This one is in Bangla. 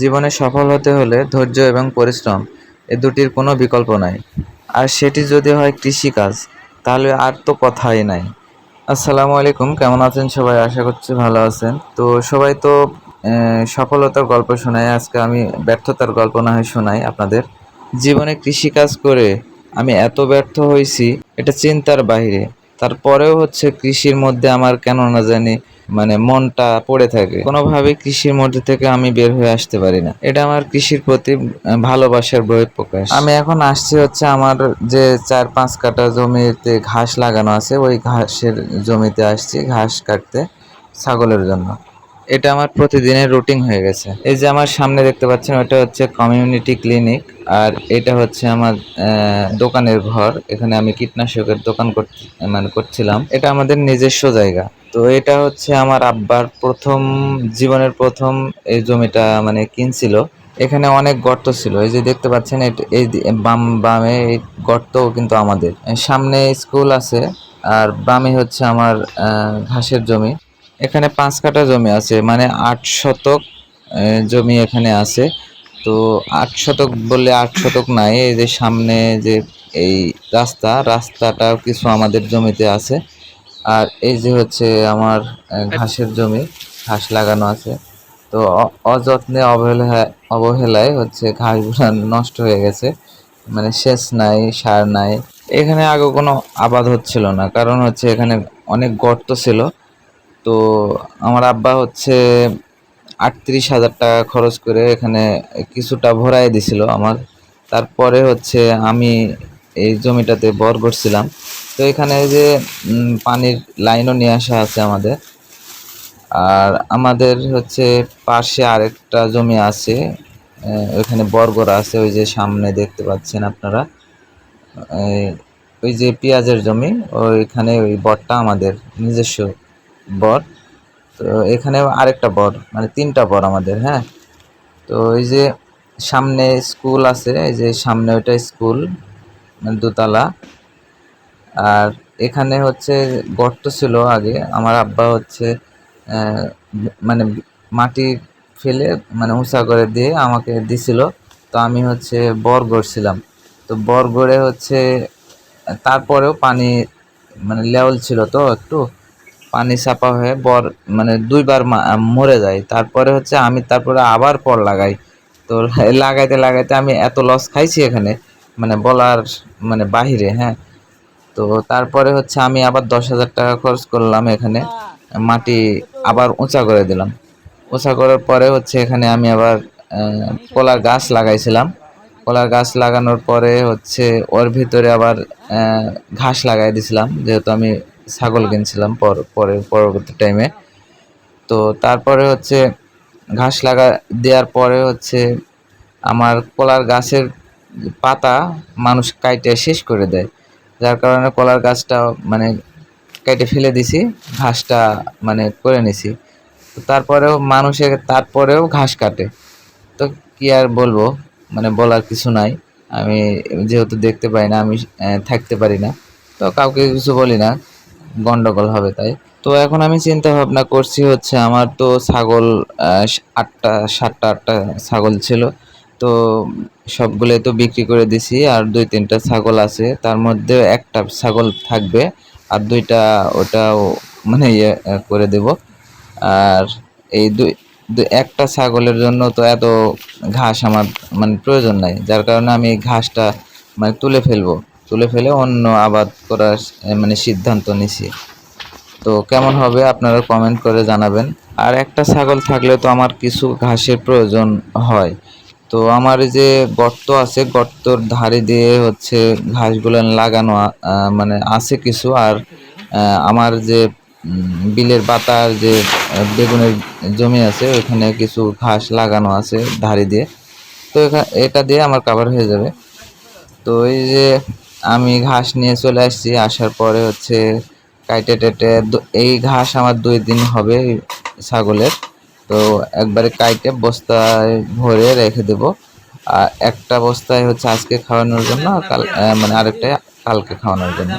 জীবনে সফল হতে হলে ধৈর্য এবং পরিশ্রম এ দুটির কোনো বিকল্প নাই। আর সেটি যদি হয় কৃষিকাজ, তাহলে আর তো কথাই নাই। আসসালামু আলাইকুম, কেমন আছেন সবাই? আশা করছি ভালো আছেন। তো সবাই তো সফলতার গল্প শোনায়। আজকে আমি ব্যর্থতার গল্প না হয় শোনাই আপনাদের। জীবনে কৃষিকাজ করে আমি এত ব্যর্থ হয়েছি, এটা চিন্তার বাইরে। তারপরেও হচ্ছে কৃষির মধ্যে আমার কেন না জানি মানে মনটা পড়ে থাকে। কোনোভাবে কৃষির মধ্যে থেকে আমি বের হয়ে আসতে পারি না। এটা আমার কৃষির প্রতি ভালোবাসার বহিঃপ্রকাশ। আমি এখন আসছি হচ্ছে আমার যে চার পাঁচ কাঠা জমিতে ঘাস লাগানো আছে, ওই ঘাসের জমিতে আসছি ঘাস কাটতে ছাগলের জন্য। এটা আমার প্রতিদিনের রুটিন হয়ে গেছে। এই যে আমার সামনে দেখতে পাচ্ছেন, ওটা হচ্ছে কমিউনিটি ক্লিনিক। আর এটা হচ্ছে আমার দোকানের ঘর। এখানে আমি কীটনাশকের দোকান করতে মানে করছিলাম। এটা আমাদের নিজস্ব জায়গা। তো এটা হচ্ছে আমার আব্বার প্রথম, জীবনের প্রথম এই জমিটা মানে কিনছিল। এখানে অনেক গর্ত ছিল, এই যে দেখতে পাচ্ছেন এই বাম, বামে এই গর্তও কিন্তু আমাদের। সামনে স্কুল আছে, আর বামে হচ্ছে আমার ঘাসের জমি। এখানে পাঁচ কাঠা জমি আছে মানে আট শতক জমি এখানে আছে। তো আট শতক বললে আট শতক নাই, এই যে সামনে যে এই রাস্তা, রাস্তাটাও কিছু আমাদের জমিতে আছে। আর এই যে হচ্ছে আমার ঘাসের জমি ঘাস লাগানো আছে। তো অযত্নে অবহেলা অবহেলায় হচ্ছে ঘাসগুলো নষ্ট হয়ে গেছে। মানে সেচ নাই সার নাই। এখানে আগে কোনো আবাদ হচ্ছিল না। কারণ হচ্ছে এখানে অনেক গর্ত ছিল। তো আমার আব্বা হচ্ছে আটত্রিশ হাজার টাকা খরচ করে এখানে কিছুটা ভরাই দিছিল আমার। তারপরে হচ্ছে আমি এই জমিটাতে বর করছিলাম। তো এখানে যে পানির লাইনও নিয়ে আসা আছে আমাদের। আর আমাদের হচ্ছে পাশে আরেকটা জমি আছে ওইখানে বরগড়া আছে, ওই যে সামনে দেখতে পাচ্ছেন আপনারা। ওই যে পেঁয়াজের জমি, ওইখানে ওই বরটা আমাদের নিজস্ব বর। তো এখানে আরেকটা বর মানে তিনটা বর আমাদের হ্যাঁ। তো এই যে সামনে স্কুল আছে, এই যে সামনে ওইটা স্কুল মানে দোতলা। আর এখানে হচ্ছে গর্ত ছিল আগে। আমার আব্বা হচ্ছে মানে মাটি ফেলে মানে উঁচা করে দিয়ে আমাকে দিছিল। তো আমি হচ্ছে বর গড়ছিলাম তো বর গড়ে হচ্ছে, তারপরেও পানি মানে লেভেল ছিল তো একটু, পানি চাপা হয়ে বর মানে দুইবার মরে যায়। তারপরে হচ্ছে আমি তারপরে আবার পর লাগাই। তো লাগাইতে লাগাইতে আমি এত লস খাইছি এখানে মানে বলার মানে বাহিরে হ্যাঁ। তো তারপরে হচ্ছে আমি আবার দশ হাজার টাকা খরচ করলাম এখানে। মাটি আবার উঁচা করে দিলাম। উঁচা করার পরে হচ্ছে এখানে আমি আবার কলার গাছ লাগাইছিলাম। কলার গাছ লাগানোর পরে হচ্ছে ওর ভিতরে আবার ঘাস লাগাই দিছিলাম, যেহেতু আমি ছাগল কিনছিলাম পর, পরে, পরবর্তী টাইমে তো তারপরে হচ্ছে ঘাস লাগা, দেওয়ার পরে হচ্ছে আমার কলার গাছের পাতা মানুষ কাইটে শেষ করে দেয়। যার কারণে কলার গাছটা মানে কেটে ফেলে দিছি, ঘাসটা মানে করে নিছি। তারপরেও মানুষের, তারপরেও ঘাস কাটে। তো কি আর বলব মানে বলার কিছু নাই। আমি যেহেতু দেখতে পাই না, আমি থাকতে পারি না। তো কাউকে কিছু বলি না, গন্ডগোল হবে তাই। তো এখন আমি চিন্তা ভাবনা করছি হচ্ছে, আমার তো ছাগল আটটা, সাতটা, আটটা ছাগল ছিল। তো সবগুলোই তো বিক্রি করে দিছি, আর দুই তিনটা ছাগল আছে। তার মধ্যে একটা ছাগল থাকবে, আর দুইটা ওটাও মানে ইয়ে করে দেব। আর এই দুই একটা ছাগলের জন্য তো এত ঘাস আমার মানে প্রয়োজন নাই। যার কারণে আমি ঘাসটা মানে তুলে ফেলব। তুলে ফেলে অন্য আবাদ করার মানে সিদ্ধান্ত নিছি। তো কেমন হবে আপনারা কমেন্ট করে জানাবেন। আর একটা ছাগল থাকলে তো আমার কিছু ঘাসের প্রয়োজন হয়। তো আমার এই যে গর্ত আছে, গর্তর ধারে দিয়ে হচ্ছে ঘাসগুলো লাগানো মানে আছে কিছু। আর আমার যে বিলের পাতার যে বেগুনের জমি আছে, ওইখানে কিছু ঘাস লাগানো আছে ধারে দিয়ে। তো এটা দিয়ে আমার কাভার হয়ে যাবে। তো এই যে, আমি ঘাস নিয়ে চলে আসছি, আসার পরে হচ্ছে কাইটে টেটে এই ঘাস আমার দুই দিন হবে ছাগলের। তো একবারে কাইটে বস্তায় ভরে রেখে দেব। আর একটা বস্তায় হচ্ছে আজকে খাওয়ানোর জন্য কাল মানে আরেকটা কালকে খাওয়ানোর জন্য।